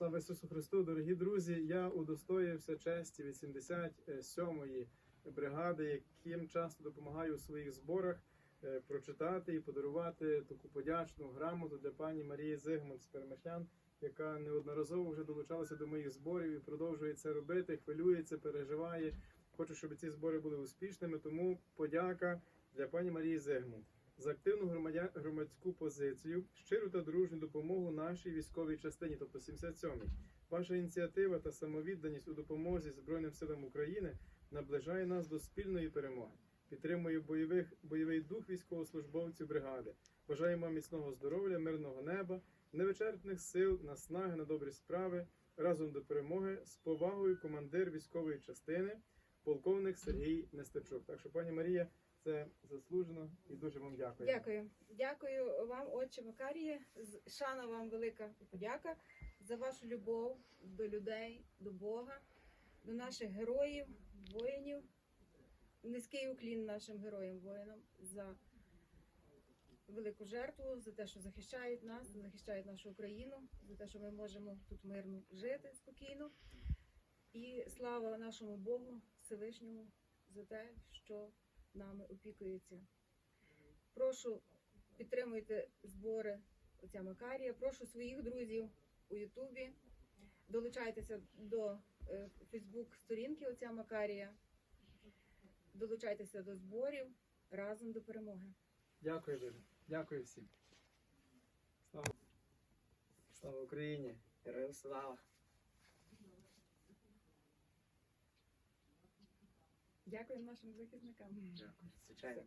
Слава Ісусу Христу, дорогі друзі! Я удостоївся честі 87-ї бригади, яким часто допомагаю у своїх зборах е, прочитати і подарувати таку подячну грамоту для пані Марії Зигмунд з Перемишлян, яка неодноразово вже долучалася до моїх зборів і продовжує це робити, хвилюється, переживає. Хочу, щоб ці збори були успішними. Тому подяка для пані Марії Зигмунд за активну громадську позицію, щиру та дружню допомогу нашій військовій частині, тобто 77-й. Ваша ініціатива та самовідданість у допомозі Збройним силам України наближає нас до спільної перемоги. Підтримує бойових, бойовий дух військовослужбовців бригади. Бажаємо вам міцного здоров'я, мирного неба, невичерпних сил, наснаги на добрі справи. Разом до перемоги з повагою командир військової частини, полковник Сергій Нестерчук. Так що, пані Марія, це заслужено і дуже вам дякую. Дякую. Дякую вам, отче Макаріє. Шана вам велика подяка за вашу любов до людей, до Бога, до наших героїв, воїнів. Низький уклін нашим героям, воїнам за велику жертву, за те, що захищають нас, захищають нашу Україну, за те, що ми можемо тут мирно жити спокійно. І слава нашому Богу Всевишньому за те, що нами опікується. Прошу підтримуйте збори отця Макарія. Прошу своїх друзів у Ютубі. Долучайтеся до е, Фейсбук сторінки отця Макарія. Долучайтеся до зборів разом до перемоги. Дякую дуже. Дякую всім. Слава, Слава Україні! Героям слава! Дякую нашим захисникам. Дякую. Звичайно.